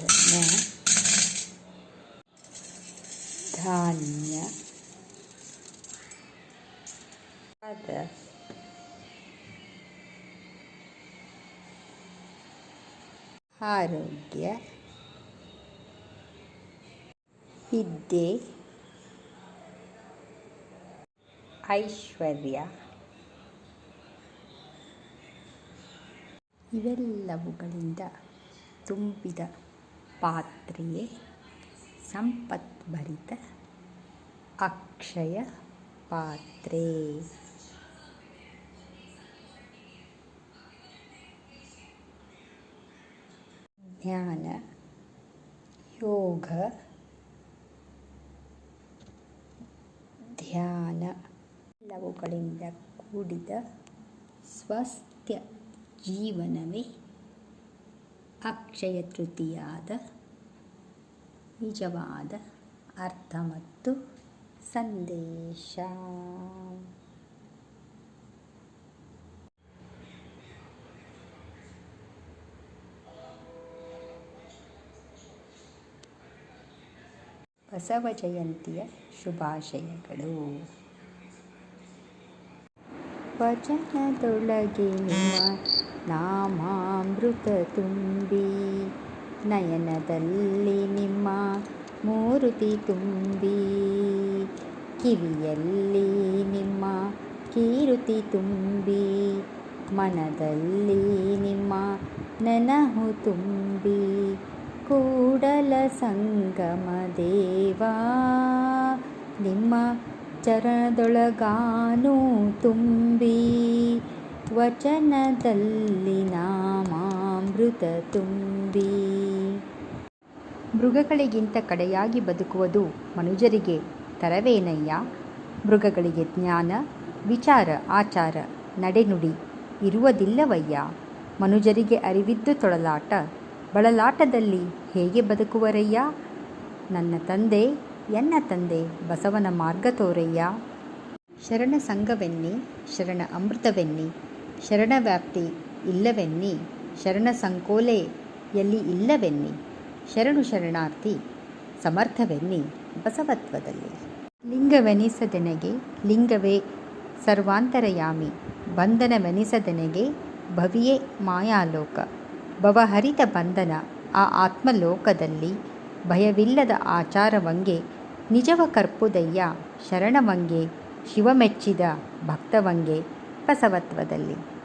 ಧನ ಧಾನ್ಯ ಪದ ಆರೋಗ್ಯ ವಿದ್ಯೆ ಐಶ್ವರ್ಯ ಇವೆಲ್ಲವುಗಳಿಂದ ತುಂಬಿದ ಪಾತ್ರೆಯೇ ಸಂಪತ್ಭರಿತ ಅಕ್ಷಯ ಪಾತ್ರೆ ಜ್ಞಾನ ಯೋಗ ಧ್ಯಾನ ಎಲ್ಲವುಗಳಿಂದ ಕೂಡಿದ ಸ್ವಸ್ಥ ಜೀವನವೇ ಅಕ್ಷಯ ತೃತೀಯಾದ ನಿಜವಾದ ಅರ್ಥ ಮತ್ತು ಸಂದೇಶ. ಬಸವ ಜಯಂತಿಯ ಶುಭಾಶಯಗಳು. ವಚನದೊಳಗೆ ನಿಮ್ಮ ನಾಮಾಮೃತ ತುಂಬಿ ನಯನದಲ್ಲಿ ನಿಮ್ಮ ಮೂರುತಿ ತುಂಬಿ, ಕಿವಿಯಲ್ಲಿ ನಿಮ್ಮ ಕೀರುತಿ ತುಂಬಿ, ಮನದಲ್ಲಿ ನಿಮ್ಮ ನೆನಹು ತುಂಬಿ, ಕೂಡಲ ಸಂಗಮ ದೇವಾ, ನಿಮ್ಮ ಚರಣದೊಳಗಾನು ತುಂಬಿ. ವಚನದಲ್ಲಿ ನಾಮಾಮೃತ ತುಂಬಿ. ಮೃಗಗಳಿಗಿಂತ ಕಡೆಯಾಗಿ ಬದುಕುವುದು ಮನುಜರಿಗೆ ತರವೇನಯ್ಯ? ಮೃಗಗಳಿಗೆ ಜ್ಞಾನ, ವಿಚಾರ, ಆಚಾರ, ನಡೆನುಡಿ ಇರುವುದಿಲ್ಲವಯ್ಯ? ಮನುಜರಿಗೆ ಅರಿವಿದ್ದು ತೊಳಲಾಟ, ಬಳಲಾಟದಲ್ಲಿ ಹೇಗೆ ಬದುಕುವರಯ್ಯ? ನನ್ನ ತಂದೆ, ಎನ್ನ ತಂದೆ, ಬಸವನ ಮಾರ್ಗ ತೋರಯ್ಯ? ಶರಣ ಸಂಘವೆನ್ನಿ, ಶರಣ ಅಮೃತವೆನ್ನಿ ಶರಣ ವ್ಯಾಪ್ತಿ ಇಲ್ಲವೆನ್ನಿ ಶರಣ ಸಂಕೋಲೆ ಎಲ್ಲಿ ಇಲ್ಲವೆನ್ನಿ, ಶರಣು ಶರಣಾರ್ಥಿ ಸಮರ್ಥವೆನ್ನಿ ಬಸವತ್ವದಲ್ಲಿ. ಲಿಂಗವೆನಿಸದೆನಗೆ ಲಿಂಗವೇ ಸರ್ವಾಂತರಯಾಮಿ, ಬಂಧನವೆನಿಸದೆನಗೆ ಭವಿಯೇ ಮಾಯಾಲೋಕ. ಭವಹರಿತ ಬಂಧನ ಆ ಆತ್ಮಲೋಕದಲ್ಲಿ ಭಯವಿಲ್ಲದ ಆಚಾರವಂಗೆ, ನಿಜವ ಕರ್ಪುದಯ್ಯ ಶರಣವಂಗೆ, ಶಿವಮೆಚ್ಚಿದ ಭಕ್ತವಂಗೆ ಬಸವತ್ವದಲ್ಲಿ.